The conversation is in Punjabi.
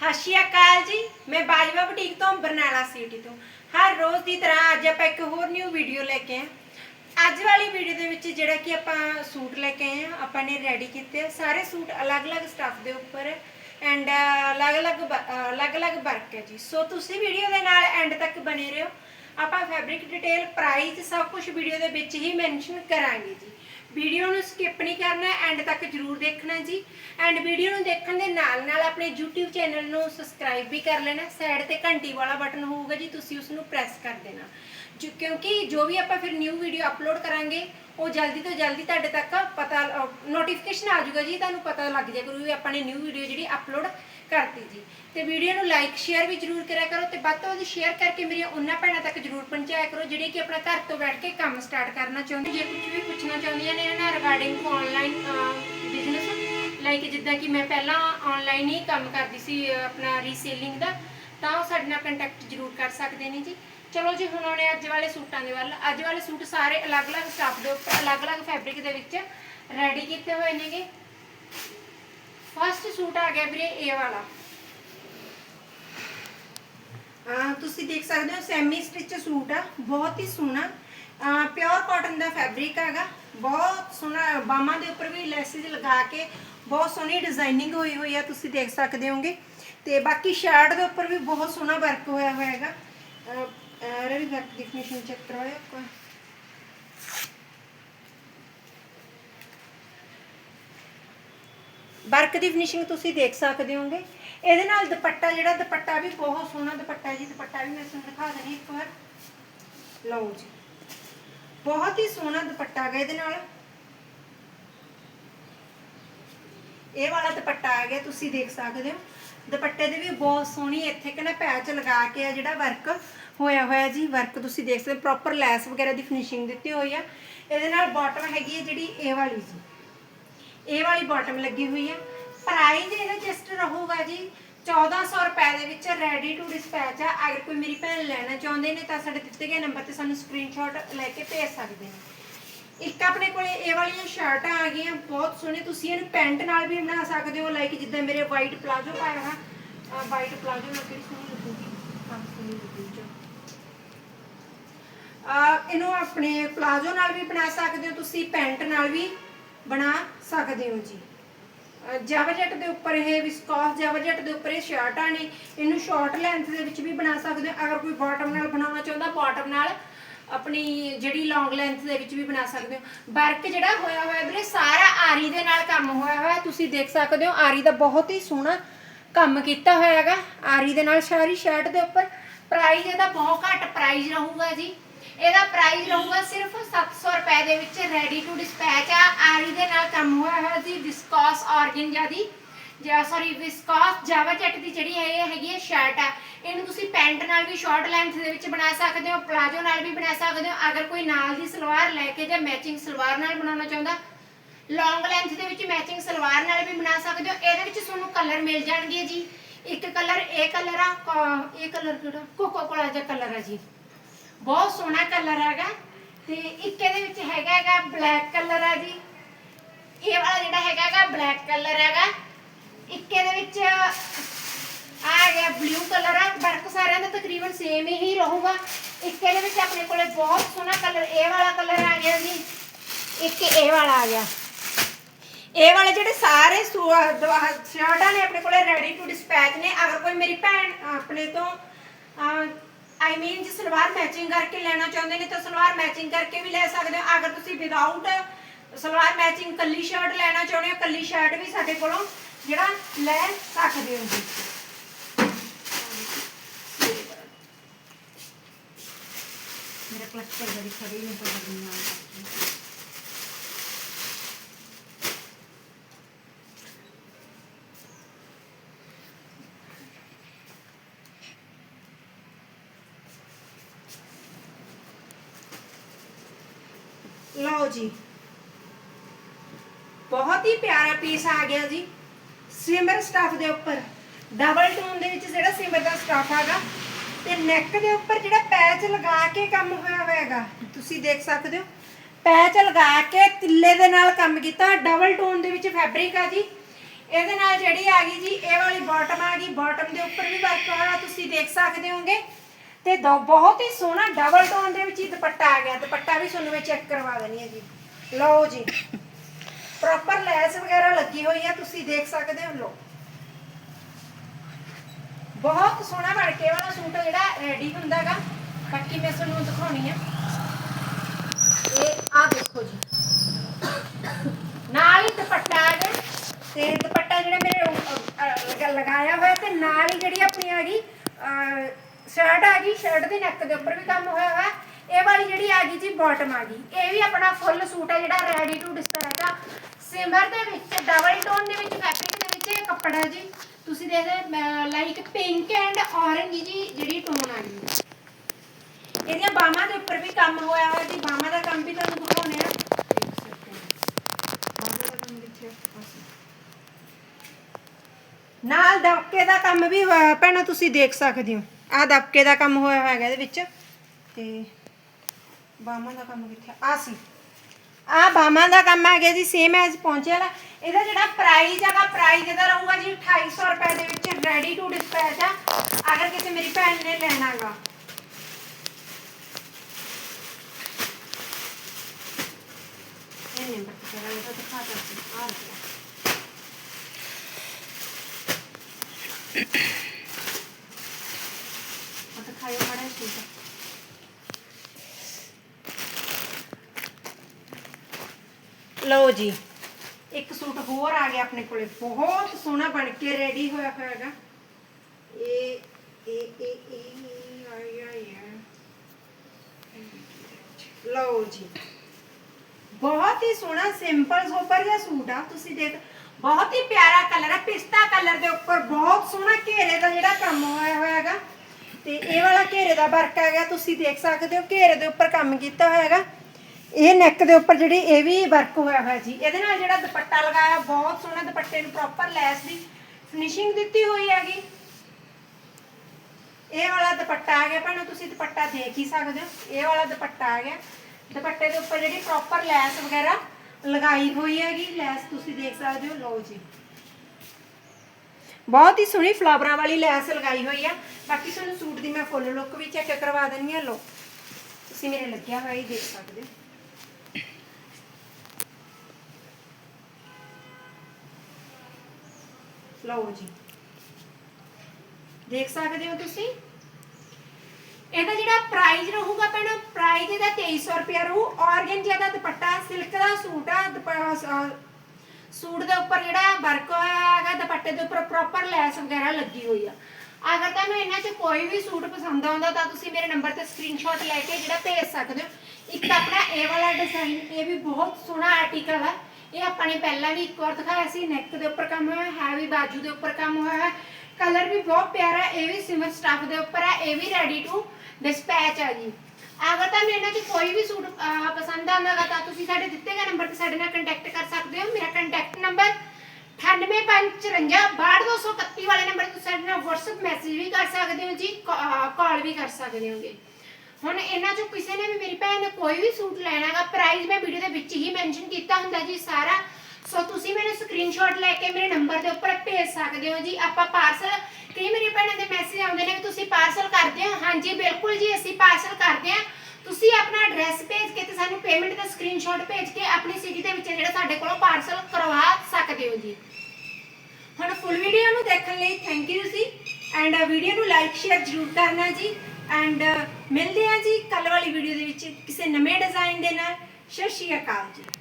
ਸਤਿ ਸ਼੍ਰੀ ਅਕਾਲ ਜੀ, ਮੈਂ ਬਾਜਵਾ ਬੁਟੀਕ ਤੋਂ ਬਰਨਾਲਾ ਸਿਟੀ ਤੋਂ। ਹਰ ਰੋਜ਼ ਦੀ ਤਰ੍ਹਾਂ ਅੱਜ ਆਪਾਂ ਇੱਕ ਹੋਰ ਨਿਊ ਵੀਡੀਓ ਲੈ ਕੇ ਆਏ ਅੱਜ ਵਾਲੀ ਵੀਡੀਓ ਦੇ ਵਿੱਚ ਜਿਹੜਾ ਕਿ ਆਪਾਂ ਸੂਟ ਲੈ ਕੇ ਆਏ ਹਾਂ, ਆਪਾਂ ਨੇ ਰੈਡੀ ਕੀਤੇ ਆ। ਸਾਰੇ ਸੂਟ ਅਲੱਗ-ਅਲੱਗ ਸਟੱਫ ਦੇ ਉੱਪਰ ਐਂਡ ਅਲੱਗ-ਅਲੱਗ ਬ- ਅਲੱਗ-ਅਲੱਗ ਵਰਕ ਹੈ ਜੀ। ਸੋ ਤੁਸੀਂ ਵੀਡੀਓ ਦੇ ਨਾਲ ਐਂਡ ਤੱਕ ਬਣੇ ਰਹੋ। ਆਪਾਂ ਫੈਬਰਿਕ ਡਿਟੇਲ ਪ੍ਰਾਈਸ ਸਭ ਕੁਝ ਵੀਡੀਓ ਦੇ ਵਿੱਚ ਹੀ ਮੈਂਸ਼ਨ ਕਰਾਂਗੇ ਜੀ। ਵੀਡੀਓ ਨੂੰ ਸਕਿਪ ਨਹੀਂ ਕਰਨਾ, ਐਂਡ ਤੱਕ ਜਰੂਰ ਦੇਖਣਾ ਜੀ। ਐਂਡ ਵੀਡੀਓ ਨੂੰ ਦੇਖਣ ਦੇ ਨਾਲ ਨਾਲ ਆਪਣੇ YouTube ਚੈਨਲ ਨੂੰ ਸਬਸਕ੍ਰਾਈਬ ਵੀ ਕਰ ਲੈਣਾ। ਸਾਈਡ ਤੇ ਘੰਟੀ ਵਾਲਾ ਬਟਨ ਹੋਊਗਾ ਜੀ, ਤੁਸੀਂ ਉਸ ਨੂੰ ਪ੍ਰੈਸ ਕਰ ਦੇਣਾ। ਕਿਉਂਕਿ ਜੋ ਵੀ ਆਪਾਂ ਫਿਰ ਨਿਊ ਵੀਡੀਓ ਅਪਲੋਡ ਕਰਾਂਗੇ, ਉਹ ਜਲਦੀ ਤੋਂ ਜਲਦੀ ਤੁਹਾਡੇ ਤੱਕ ਪਤਾ ਨੋਟੀਫਿਕੇਸ਼ਨ ਆ ਜਾਊਗਾ ਜੀ, ਤੁਹਾਨੂੰ ਪਤਾ ਲੱਗ ਜਾਏਗਾ ਵੀ ਆਪਾਂ ਨੇ ਨਿਊ ਵੀਡੀਓ ਜਿਹੜੀ ਅਪਲੋਡ ਕਰਤੀ ਜੀ। ਤੇ ਵੀਡੀਓ ਨੂੰ ਲਾਈਕ ਸ਼ੇਅਰ ਵੀ ਜਰੂਰ ਕਰਿਆ ਕਰੋ ਤੇ ਵੱਧ ਤੋਂ ਵੱਧ ਸ਼ੇਅਰ ਕਰਕੇ ਮੇਰੀਆਂ ਉਹਨਾਂ ਭੈਣਾਂ ਤੱਕ ਜਰੂਰ ਪਹੁੰਚਾਇਆ ਕਰੋ, ਜਿਹੜੇ ਕਿ ਆਪਣਾ ਘਰ ਤੋਂ ਬੈਠ ਕੇ ਕੰਮ ਸਟਾਰਟ ਕਰਨਾ ਚਾਹੁੰਦੇ ਜੇ ਕੁਝ ਵੀ ਪੁੱਛਣਾ ਚਾਹੁੰਦੀਆਂ ਨੇ ਇਹਨਾਂ ਰਿਗਾਰਡਿੰਗ ਆਨਲਾਈਨ ਬਿਜ਼ਨਸ ਲਾਈਕ ਜਿੱਦਾਂ ਕਿ ਮੈਂ ਪਹਿਲਾਂ ਆਨਲਾਈਨ ਹੀ ਕੰਮ ਕਰਦੀ ਸੀ ਆਪਣਾ ਰੀਸੇਲਿੰਗ ਦਾ, ਤਾਂ ਉਹ ਸਾਡੇ ਨਾਲ ਕੰਟੈਕਟ ਜਰੂਰ ਕਰ ਸਕਦੇ ਨੇ ਜੀ। ਚਲੋ ਜੀ, ਹੁਣ ਆਉਣੇ ਅੱਜ ਵਾਲੇ ਸੂਟਾਂ ਦੇ ਵੱਲ। ਅੱਜ ਵਾਲੇ ਸੂਟ ਸਾਰੇ ਅਲੱਗ-ਅਲੱਗ ਸਟਾਫ ਦੇ ਉੱਪਰ, ਅਲੱਗ-ਅਲੱਗ ਫੈਬਰਿਕ ਦੇ ਵਿੱਚ ਰੈਡੀ ਕੀਤੇ ਹੋਏ ਨੇਗੇ। ਫਸਟ ਸੂਟ ਆ ਗਿਆ ਵੀਰੇ ਇਹ ਵਾਲਾ। ਆ ਤੁਸੀਂ ਦੇਖ ਸਕਦੇ ਹੋ ਸੈਮੀ ਸਟਿਚ ਸੂਟ ਆ, ਬਹੁਤ ਹੀ ਸੋਹਣਾ। ਪਿਓਰ ਕਾਟਨ ਦਾ ਫੈਬਰਿਕ ਹੈਗਾ, ਬਹੁਤ ਸੋਹਣਾ ਬਾਹਾਂ ਦੇ ਉੱਪਰ ਵੀ ਲੈਸਿਸ ਲਗਾ ਕੇ ਬਹੁਤ ਸੋਹਣੀ ਡਿਜ਼ਾਈਨਿੰਗ ਹੋਈ ਹੋਈ ਆ, ਤੁਸੀਂ ਦੇਖ ਸਕਦੇ ਹੋਗੇ। ਤੇ ਬਾਕੀ ਸ਼ਰਟ ਦੇ ਉੱਪਰ ਵੀ ਬਹੁਤ ਸੋਹਣਾ ਵਰਕ ਹੋਇਆ ਹੋਇਆ ਹੈਗਾ। ਅਹ ਰਵੀ ਵਰਕ ਦੀ ਫਿਨਿਸ਼ਿੰਗ ਚੈੱਕ ਕਰਵਾਇਆ ਵਰਕ ਦੀ ਫਿਨਿਸ਼ਿੰਗ ਤੁਸੀਂ ਦੇਖ ਸਕਦੇ ਹੋਗੇ ਇਹਦੇ ਨਾਲ ਦੁਪੱਟਾ ਜਿਹੜਾ, ਦੁਪੱਟਾ ਵੀ ਬਹੁਤ ਸੋਹਣਾ ਦੁਪੱਟਾ ਜੀ, ਦੁਪੱਟਾ ਵੀ ਮੈਂ ਤੁਹਾਨੂੰ ਦਿਖਾ ਦਿੰਦੀ ਇੱਕ ਵਾਰ। ਲਓ ਜੀ। ਬਹੁਤ ਹੀ ਸੋਹਣਾ ਦੁਪੱਟਾ ਹੈਗਾ ਇਹਦੇ ਨਾਲ। ਇਹ ਵਾਲਾ ਦੁਪੱਟਾ ਆ ਗਿਆ ਤੁਸੀਂ ਦੇਖ ਸਕਦੇ ਹੋ। ਦੁਪੱਟੇ ਦੇ ਵੀ ਬਹੁਤ ਸੋਹਣੀ ਇੱਥੇ ਕਹਿੰਦਾ ਪੈਚ ਲਗਾ ਕੇ ਆ ਜਿਹੜਾ ਵਰਕ ਹੋਇਆ ਹੋਇਆ ਜੀ, ਵਰਕ ਤੁਸੀਂ ਦੇਖ ਸਕਦੇ ਪ੍ਰੋਪਰ ਲੈਸ ਵਗੈਰਾ ਦੀ ਫਿਨਿਸ਼ਿੰਗ ਦਿੱਤੀ ਹੋਈ ਆ। ਇਹਦੇ ਨਾਲ ਬਾਟਮ ਹੈਗੀ ਹੈ ਜਿਹੜੀ ਇਹ ਵਾਲੀ ਜੀ। ਇਹ ਵਾਲੀ ਬਾਟਮ ਲੱਗੀ ਹੋਈ ਹੈ। ਪ੍ਰਾਈਸ ਇਹਦਾ ਜਸਟ ਰਹੂਗਾ ਜੀ। 1400 ਰੁਪਏ ਦੇ ਵਿੱਚ ਰੈਡੀ ਟੂ ਡਿਸਪੈਚ ਆ। ਅਗਰ ਕੋਈ ਮੇਰੀ ਭੈਣ ਲੈਣਾ ਚਾਹੁੰਦੇ ਨੇ ਤਾਂ ਸਾਡੇ ਦਿੱਤੇ ਗਏ ਨੰਬਰ ਤੇ ਸਾਨੂੰ ਸਕਰੀਨਸ਼ਾਟ ਲੈ ਕੇ ਭੇਜ ਸਕਦੇ ਨੇ। ਇੱਕ ਆਪਣੇ ਕੋਲੇ ਇਹ ਵਾਲੀਆਂ ਸ਼ਰਟਾਂ ਆ ਗਈਆਂ, ਬਹੁਤ ਸੋਹਣੇ ਤੁਸੀਂ ਇਹਨੂੰ ਪੈਂਟ ਨਾਲ ਵੀ ਬਣਾ ਸਕਦੇ ਹੋ ਲਾਈਕ ਜਿੱਦਾਂ ਮੇਰੇ ਵਾਈਟ ਪਲਾਜ਼ੋ ਪਾਇਆ ਹੋਇਆ। ਵਾਈਟ ਪਲਾਜ਼ੋ ਨਾਲ ਕਿਹੜੀ ਸੋਹਣੀ ਲੱਗੂਗੀ? ਹਾਂ ਸੋਹਣੀ ਲੱਗੂਗੀ ਇਹਨੂੰ ਆਪਣੇ ਪਲਾਜ਼ੋ ਨਾਲ ਵੀ ਬਣਾ ਸਕਦੇ ਹੋ ਤੁਸੀਂ, ਪੈਂਟ ਨਾਲ ਵੀ। ਬਣਾ ਸਕਦੇ ਹੋ ਜੀ। ਜਾਵਰਜਟ ਦੇ ਉੱਪਰ ਇਹ ਵਿਸਕੋਸ ਜਾਵਰਜਟ ਦੇ ਉੱਪਰ ਇਹ ਸ਼ਰਟਾਂ ਨੇ। ਇਹਨੂੰ ਸ਼ਾਰਟ ਲੈਂਥ ਦੇ ਵਿੱਚ ਵੀ ਬਣਾ ਸਕਦੇ ਹੋ। ਅਗਰ ਕੋਈ ਬਾਟਮ ਨਾਲ ਬਣਾਉਣਾ ਚਾਹੁੰਦਾ ਬਾਟਮ ਨਾਲ ਆਪਣੀ ਜਿਹੜੀ ਲੌਂਗ ਲੈਂਥ ਦੇ ਵਿੱਚ ਵੀ ਬਣਾ ਸਕਦੇ ਹੋ। ਵਰਕ ਜਿਹੜਾ ਹੋਇਆ ਹੋਇਆ ਵੀਰੇ, ਸਾਰਾ ਆਰੀ ਦੇ ਨਾਲ ਕੰਮ ਹੋਇਆ ਹੋਇਆ। ਤੁਸੀਂ ਦੇਖ ਸਕਦੇ ਹੋ, ਆਰੀ ਦਾ ਬਹੁਤ ਹੀ ਸੋਹਣਾ ਕੰਮ ਕੀਤਾ ਹੋਇਆ ਹੈਗਾ। ਆਰੀ ਦੇ ਨਾਲ ਸਾਰੀ ਸ਼ਰਟ ਦੇ ਉੱਪਰ। ਪ੍ਰਾਈਸ ਇਹਦਾ ਬਹੁਤ ਘੱਟ ਪ੍ਰਾਈਸ ਰਹੂਗਾ ਜੀ। ਇਹਦਾ ਪ੍ਰਾਈਸ ਰਹੂਗਾ ਸਿਰਫ 700 ਰੁਪਏ ਦੇ ਵਿੱਚ ਰੈਡੀ ਟੂ ਡਿਸਪੈਚ ਆ। ਆਰੀ ਦੇ ਨਾਲ ਕੰਮ ਹੋਇਆ ਹੋਇਆ ਜੀ ਵਿਸਕੋਸ ਆਰਗੈਂਜਾ ਦੀ ਜਾਂ ਸੌਰੀ ਵਿਸਕੋਸ ਜਾਵਾ ਜੱਟ ਦੀ ਜਿਹੜੀ ਹੈ ਇਹ ਹੈਗੀ ਹੈ ਸ਼ਰਟ ਆ, ਇਹਨੂੰ ਤੁਸੀਂ ਪੈਂਟ ਨਾਲ ਵੀ ਸ਼ਾਰਟ ਲੈਂਥ ਦੇ ਵਿੱਚ ਬਣਾ ਸਕਦੇ ਹੋ ਪਲਾਜੋ ਨਾਲ ਵੀ ਬਣਾ ਸਕਦੇ ਹੋ। ਅਗਰ ਕੋਈ ਨਾਲ ਦੀ ਸਲਵਾਰ ਲੈ ਕੇ ਜਾਂ ਮੈਚਿੰਗ ਸਲਵਾਰ ਨਾਲ ਬਣਾਉਣਾ ਚਾਹੁੰਦਾ ਲੌਂਗ ਲੈਂਥ ਦੇ ਵਿੱਚ ਮੈਚਿੰਗ ਸਲਵਾਰ ਨਾਲ ਵੀ ਬਣਾ ਸਕਦੇ ਹੋ। ਇਹਦੇ ਵਿੱਚ ਤੁਹਾਨੂੰ ਕਲਰ ਮਿਲ ਜਾਣਗੇ ਜੀ। ਇੱਕ ਕਲਰ ਇਹ ਕਲਰ ਆ ਇਹ ਕਲਰ ਕਿਹੜਾ? ਕੋਕੋ ਕੋਲਾ ਜਿਹਾ ਕਲਰ ਆ ਜੀ। ਬਹੁਤ ਸੋਹਣਾ ਕਲਰ ਹੈਗਾ ਤੇ ਇੱਕ ਇਹਦੇ ਵਿੱਚ ਹੈਗਾ ਹੈਗਾ ਬਲੈਕ ਕਲਰ ਆ ਜੀ। ਇਹ ਵਾਲਾ ਜਿਹੜਾ ਹੈਗਾ ਹੈਗਾ ਬਲੈਕ ਕਲਰ ਹੈਗਾ। ਇੱਕ ਇਹਦੇ ਵਿੱਚ ਆ ਗਿਆ ਬਲੂ ਕਲਰ ਆ। ਵਰਕ ਸਾਰਿਆਂ ਦਾ ਤਕਰੀਬਨ ਸੇਮ ਹੀ ਰਹੂਗਾ। ਇੱਕ ਇਹਦੇ ਵਿੱਚ ਆਪਣੇ ਕੋਲੇ ਬਹੁਤ ਸੋਹਣਾ ਕਲਰ, ਇਹ ਵਾਲਾ ਕਲਰ ਆ ਗਿਆ ਜੀ। ਇੱਕ ਇਹ ਵਾਲਾ ਆ ਗਿਆ। ਇਹ ਵਾਲੇ ਜਿਹੜੇ ਸਾਰੇ ਸ਼ਰਟਾਂ ਨੇ ਆਪਣੇ ਕੋਲੇ ਰੈਡੀ ਟੂ ਡਿਸਪੈਚ ਨੇ। ਅਗਰ ਕੋਈ ਮੇਰੀ ਭੈਣ ਆਪਣੇ ਤੋਂ ਆਈ ਮੀਨ ਜੀ ਸਲਵਾਰ ਮੈਚਿੰਗ ਕਰਕੇ ਲੈਣਾ ਚਾਹੁੰਦੇ ਨੇ ਤਾਂ ਸਲਵਾਰ ਮੈਚਿੰਗ ਕਰਕੇ ਵੀ ਲੈ ਸਕਦੇ ਹੋ। ਅਗਰ ਤੁਸੀਂ ਵਿਦਆਊਟ ਸਲਵਾਰ ਮੈਚਿੰਗ ਕੱਲੀ ਸ਼ਰਟ ਲੈਣਾ ਚਾਹੁੰਦੇ ਹੋ, ਕੱਲੀ ਸ਼ਰਟ ਵੀ ਸਾਡੇ ਕੋਲੋਂ ਜਿਹੜਾ ਲੈ ਸਕਦੇ ਹੋ ਜੀ। ਮੇਰਾ ਕਲਚਰ ਬੜੀ ਖੜੀ ਨਹੀਂ ਪਰ ਲੱਗਣੀ ਆ ਲਓ ਜੀ। ਬਹੁਤ ਹੀ ਪਿਆਰਾ ਪੀਸ ਆ ਗਿਆ ਜੀ। ਸਿਮਰ ਸਟਾਫ ਦੇ ਉੱਪਰ। ਡਬਲ ਟੋਨ ਦੇ ਵਿੱਚ ਜਿਹੜਾ ਸਿਮਰ ਦਾ ਸਟਾਫ ਹੈਗਾ। ਤੇ ਨੈਕ ਦੇ ਉੱਪਰ ਜਿਹੜਾ ਪੈਚ ਲਗਾ ਕੇ ਕੰਮ ਹੋਇਆ ਹੋਇਆਗਾ ਤੁਸੀਂ ਦੇਖ ਸਕਦੇ ਹੋ। ਪੈਚ ਲਗਾ ਕੇ ਤਿੱਲੇ ਦੇ ਨਾਲ ਕੰਮ ਕੀਤਾ। ਡਬਲ ਟੋਨ ਦੇ ਵਿੱਚ ਫੈਬਰਿਕ ਆ ਜੀ। ਇਹਦੇ ਨਾਲ ਜਿਹੜੀ ਆ ਗਈ ਜੀ, ਇਹ ਵਾਲੀ ਬਾਟਮ ਆ ਗਈ। ਬਾਟਮ ਦੇ ਉੱਪਰ ਵੀ ਵਰਕ ਹੋਇਆ। ਤੁਸੀਂ ਦੇਖ ਸਕਦੇ ਹੋਗੇ। ਤੇ ਦੋ ਬਹੁਤ ਹੀ ਸੋਹਣਾ ਡਬਲ ਟੋਨ ਦੇ ਵਿੱਚ ਹੀ ਦੁਪੱਟਾ ਆ ਗਿਆ। ਦੁਪੱਟਾ ਵੀ ਤੁਹਾਨੂੰ ਮੈਂ ਚੈੱਕ ਕਰਵਾ ਦੇਣੀ ਹੈ ਜੀ ਲਓ ਜੀ। ਪ੍ਰੋਪਰ ਲੈਸ ਵਗੈਰਾ ਲੱਗੀ ਹੋਈ ਹੈ ਤੁਸੀਂ ਦੇਖ ਸਕਦੇ ਹੋ। ਲਓ। ਬਹੁਤ ਸੋਹਣਾ ਬਣ ਵਾਲਾ ਸੂਟ ਜਿਹੜਾ ਰੈਡੀ ਹੁੰਦਾਗਾ ਬਾਕੀ ਮੈਂ ਤੁਹਾਨੂੰ ਦਿਖਾਉਣੀ ਆ। ਇਹ ਆ ਦੇਖੋ ਜੀ। ਨਾਲ ਹੀ ਦੁਪੱਟਾ ਆ ਗਿਆ। ਤੇ ਦੁਪੱਟਾ ਜਿਹੜਾ ਮੇਰੇ ਉ- ਅ, ਲਗਾ- ਲਗਾਇਆ ਹੋਇਆ ਤੇ ਨਾਲ ਹੀ ਜਿਹੜੀ ਆਪਣੀ ਆ ਗਈ ਸ਼ਰਟ ਆ ਗਈ ਸ਼ਰਟ ਦੇ ਨੈਕ ਦੇ ਉੱਪਰ ਵੀ ਕੰਮ ਹੋਇਆ ਹੋਇਆ। ਇਹ ਵਾਲੀ ਜਿਹੜੀ ਆ ਗਈ ਜੀ ਬਾਟਮ ਆ ਗਈ। ਇਹ ਵੀ ਆਪਣਾ ਫੁੱਲ ਸੂਟ ਹੈ ਜਿਹੜਾ ਰੈਡੀ ਟੂ ਡਿਸਪੈਚ ਆ ਸਿਮਰ ਦੇ ਵਿੱਚ ਡਬਲ ਟੋਨ ਦੇ ਵਿੱਚ ਫੈਬਰਿਕ ਦੇ ਵਿੱਚ ਇਹ ਕੱਪੜਾ ਜੀ। ਤੁਸੀਂ ਦੇਖਦੇ ਲਾਈਕ ਪਿੰਕ ਐਂਡ orange ਜੀ, ਜਿਹੜੀ ਟੋਨ ਆ ਗਈ। ਇਹਦੀਆਂ ਬਾਹਾਂ ਦੇ ਉੱਪਰ ਵੀ ਕੰਮ ਹੋਇਆ ਹੋਇਆ ਜੀ। ਬਾਹਾਂ ਦਾ ਕੰਮ ਵੀ ਤੁਹਾਨੂੰ ਦਿਖਾਉਣੇ ਆ ਨਾਲ ਦਬਕੇ ਦਾ ਕੰਮ ਵੀ ਭੈਣਾ, ਤੁਸੀਂ ਦੇਖ ਸਕਦੇ ਹੋ। ਆਹ ਦਬਕੇ ਦਾ ਕੰਮ ਹੋਇਆ ਹੋਇਆ ਹੈਗਾ ਇਹਦੇ ਵਿੱਚ। ਤੇ ਬਾਹਾਂ ਦਾ ਕੰਮ ਕਿੱਥੇ ਆ? ਸੀ। ਆ ਬਾਹਾਂ ਦਾ ਕੰਮ ਆ ਗਿਆ ਜੀ ਸੇਮ ਐਜ਼ ਪਹੁੰਚੇ ਵਾਲਾ। ਇਹਦਾ ਜਿਹੜਾ ਪ੍ਰਾਈਸ ਹੈਗਾ ਪ੍ਰਾਈਸ ਇਹਦਾ ਰਹੂਗਾ ਜੀ 2800 ਰੁਪਏ ਦੇ ਵਿੱਚ ਰੈਡੀ ਟੂ ਡਿਸਪੈਚ ਆ। ਅਗਰ ਕਿਸੇ ਮੇਰੀ ਭੈਣ ਨੇ ਲੈਣਾਗਾ ਇਹ ਨੰਬਰ ਤੇ ਚਲਾ ਇਹਦਾ ਦਿਖਾ ਤਾ ਆ ਰਿਹਾ ਉਹ ਦਿਖਾਇਓ ਮੜਾ ਸੂਟ ਲਓ ਜੀ ਇੱਕ ਸੂਟ ਹੋਰ ਆ ਗਿਆ ਆਪਣੇ ਕੋਲੇ ਬਹੁਤ ਸੋਹਣਾ ਬਣ ਕੇ ਰੈਡੀ ਹੋਇਆ ਹੋਇਆ ਹੈਗਾ ਇਹ ਇਹ ਇਹ ਇਹ ਆਇਆ ਆਇਆ ਲਓ ਜੀ ਬਹੁਤ ਹੀ ਸੋਹਣਾ ਸਿੰਪਲ ਸੋਬਰ ਜਿਹਾ ਸੂਟ ਆ ਤੁਸੀਂ ਦੇਖ ਬਹੁਤ ਹੀ ਪਿਆਰਾ ਕਲਰ ਹੈ ਪਿਸਤਾ ਕਲਰ ਦੇ ਉੱਪਰ ਬਹੁਤ ਸੋਹਣਾ ਘੇਰੇ ਦਾ ਜਿਹੜਾ ਕੰਮ ਹੋਇਆ ਹੋਇਆ ਹੈਗਾ ਤੇ ਇਹ ਵਾਲਾ ਘੇਰੇ ਦਾ ਵਰਕ ਹੈਗਾ ਤੁਸੀਂ ਦੇਖ ਸਕਦੇ ਹੋ ਘੇਰੇ ਦੇ ਉੱਪਰ ਕੰਮ ਕੀਤਾ ਹੋਇਆ ਹੈਗਾ। ਇਹ ਨੈਕ ਦੇ ਉੱਪਰ ਜਿਹੜੀ ਇਹ ਵੀ ਵਰਕ ਹੋਇਆ ਹੋਇਆ ਜੀ। ਇਹਦੇ ਨਾਲ ਜਿਹੜਾ ਦੁਪੱਟਾ ਲਗਾਇਆ, ਬਹੁਤ ਸੋਹਣਾ ਦੁਪੱਟੇ ਨੂੰ ਪ੍ਰੋਪਰ ਲੈਸ ਦੀ ਫਿਨਿਸ਼ਿੰਗ ਦਿੱਤੀ ਹੋਈ ਹੈਗੀ। ਇਹ ਵਾਲਾ ਦੁਪੱਟਾ ਆ ਗਿਆ ਭਾਵੇਂ ਤੁਸੀਂ ਦੁਪੱਟਾ ਦੇਖ ਹੀ ਸਕਦੇ ਹੋ। ਇਹ ਵਾਲਾ ਦੁਪੱਟਾ ਆ ਗਿਆ। ਦੁਪੱਟੇ ਦੇ ਉੱਪਰ ਜਿਹੜੀ ਪ੍ਰੋਪਰ ਲੈਸ ਵਗੈਰਾ ਲਗਾਈ ਹੋਈ ਹੈਗੀ। ਲੈਸ ਤੁਸੀਂ ਦੇਖ ਸਕਦੇ ਹੋ। ਲਓ ਜੀ। ਬਹੁਤ ਹੀ ਸੋਹਣੀ ਫਲਾਵਰਾਂ ਵਾਲੀ ਲੈਸ ਲਗਾਈ ਹੋਈ ਆ। ਬਾਕੀ ਤੁਹਾਨੂੰ ਸੂਟ ਦੀ ਮੈਂ ਫੁੱਲ ਲੁੱਕ ਵੀ ਚੈੱਕ ਕਰਵਾ ਦਿੰਨੀ ਆ। ਲਓ, ਤੁਸੀਂ ਮੇਰੇ ਲੱਗਿਆ ਹੋਇਆ ਹੀ ਦੇਖ ਸਕਦੇ ਲਓ ਜੀ। ਦੇਖ ਸਕਦੇ ਹੋ ਤੁਸੀਂ? ਇਹਦਾ ਜਿਹੜਾ ਪ੍ਰਾਈਸ ਰਹੂਗਾ ਭੈਣੋ ਪ੍ਰਾਈਸ ਇਹਦਾ 2300 ਰੁਪਿਆ ਰਹੂ। ਆਰਗੈਂਜਾ ਦਾ ਦੁਪੱਟਾ ਸਿਲਕ ਦਾ ਸੂਟ ਆ ਸੂਟ ਦੇ ਉੱਪਰ ਜਿਹੜਾ ਵਰਕ ਹੋਇਆ ਹੈਗਾ ਦੁਪੱਟੇ ਦੇ ਉੱਪਰ ਪ੍ਰੋਪਰ ਲੈਸ ਵਗੈਰਾ ਲੱਗੀ ਹੋਈ ਆ। ਅਗਰ ਤੁਹਾਨੂੰ ਇਹਨਾਂ 'ਚ ਕੋਈ ਵੀ ਸੂਟ ਪਸੰਦ ਆਉਂਦਾ ਤਾਂ ਤੁਸੀਂ ਮੇਰੇ ਨੰਬਰ ਤੇ ਸਕਰੀਨਸ਼ਾਟ ਲੈ ਕੇ ਜਿਹੜਾ ਭੇਜ ਸਕਦੇ ਹੋ। ਇੱਕ ਆਪਣਾ ਇਹ ਵਾਲਾ ਡਿਜ਼ਾਈਨ ਇਹ ਵੀ ਬਹੁਤ ਸੋਹਣਾ ਆਰਟੀਕਲ ਹੈ ਇਹ ਆਪਾਂ ਨੇ ਪਹਿਲਾਂ ਵੀ ਇੱਕ ਵਾਰ ਦਿਖਾਇਆ ਸੀ ਨੈਕ ਦੇ ਉੱਪਰ ਕੰਮ ਹੋਇਆ ਹੈ ਬਾਜੂ ਦੇ ਉੱਪਰ ਕੰਮ ਹੋਇਆ। ਕਲਰ ਵੀ ਬਹੁਤ ਪਿਆਰਾ ਹੈ, ਇਹ ਵੀ ਸਿਮਰ ਸਟਫ ਦੇ ਉੱਪਰ ਹੈ, ਇਹ ਵੀ ਰੈਡੀ ਟੂ ਡਿਸਪੈਚ ਹੈ ਜੀ। ਅਗਰ ਤੁਹਾਨੂੰ ਇਹਨਾਂ 'ਚ ਕੋਈ ਵੀ ਸੂਟ ਪਸੰਦ ਆਉਂਦਾਗਾ ਤਾਂ ਤੁਸੀਂ ਸਾਡੇ ਦਿੱਤੇ ਗਏ ਨੰਬਰ ਤੇ ਸਾਡੇ ਨਾਲ ਕੰਟੈਕਟ ਕਰ ਸਕਦੇ ਹੋ। ਮੇਰਾ ਕੰਟੈਕਟ ਨੰਬਰ 9854 ਵਾਲੇ ਨੰਬਰ ਤੇ ਸਾਡੇ ਨਾਲ WhatsApp ਮੈਸੇਜ ਵੀ ਕਰ ਸਕਦੇ ਹੋ ਜੀ ਕਾਲ ਵੀ ਕਰ ਸਕਦੇ ਹੋਗੇ। ਹੁਣ ਇਹਨਾਂ ਚੋਂ ਕਿਸੇ ਨੇ ਵੀ ਮੇਰੀ ਭੈਣ ਨੇ ਕੋਈ ਵੀ ਸੂਟ ਲੈਣਾਗਾ ਪ੍ਰਾਈਸ ਮੈਂ ਵੀਡੀਓ ਦੇ ਵਿੱਚ ਹੀ ਮੈਂਸ਼ਨ ਕੀਤਾ ਹੁੰਦਾ ਜੀ ਸਾਰਾ। ਸੋ ਤੁਸੀਂ ਮੈਨੂੰ ਸਕਰੀਨਸ਼ਾਟ ਲੈ ਕੇ ਮੇਰੇ ਨੰਬਰ ਦੇ ਉੱਪਰ ਭੇਜ ਸਕਦੇ ਹੋ ਜੀ। ਆਪਾਂ ਪਾਰਸਲ ਕਈ ਮੇਰੀ ਭੈਣਾਂ ਦੇ ਮੈਸੇਜ ਆਉਂਦੇ ਨੇ ਵੀ ਤੁਸੀਂ ਪਾਰਸਲ ਕਰਦੇ ਹੋ। ਹਾਂਜੀ, ਬਿਲਕੁਲ ਜੀ, ਅਸੀਂ ਪਾਰਸਲ ਕਰਦੇ ਹਾਂ। ਤੁਸੀਂ ਆਪਣਾ ਐਡਰੈਸ ਭੇਜ ਕੇ ਤੇ ਸਾਨੂੰ ਪੇਮੈਂਟ ਦਾ ਸਕਰੀਨਸ਼ਾਟ ਭੇਜ ਕੇ ਆਪਣੀ ਸਿਟੀ ਦੇ ਵਿੱਚ ਜਿਹੜਾ ਸਾਡੇ ਕੋਲੋਂ ਪਾਰਸਲ ਕਰਵਾ ਸਕਦੇ ਹੋ ਜੀ। ਹੁਣ ਫੁੱਲ ਵੀਡੀਓ ਨੂੰ ਦੇਖਣ ਲਈ ਥੈਂਕ ਯੂ ਜੀ। ਐਂਡ ਵੀਡੀਓ ਨੂੰ ਲਾਈਕ ਸ਼ੇਅਰ ਜ਼ਰੂਰ ਕਰਨਾ ਜੀ। ਐਂਡ ਮਿਲਦੇ ਹਾਂ ਜੀ ਕੱਲ ਵਾਲੀ ਵੀਡੀਓ ਦੇ ਵਿੱਚ ਕਿਸੇ ਨਵੇਂ ਡਿਜ਼ਾਈਨ ਦੇ ਨਾਲ। ਸਤਿ ਸ਼੍ਰੀ ਅਕਾਲ ਜੀ।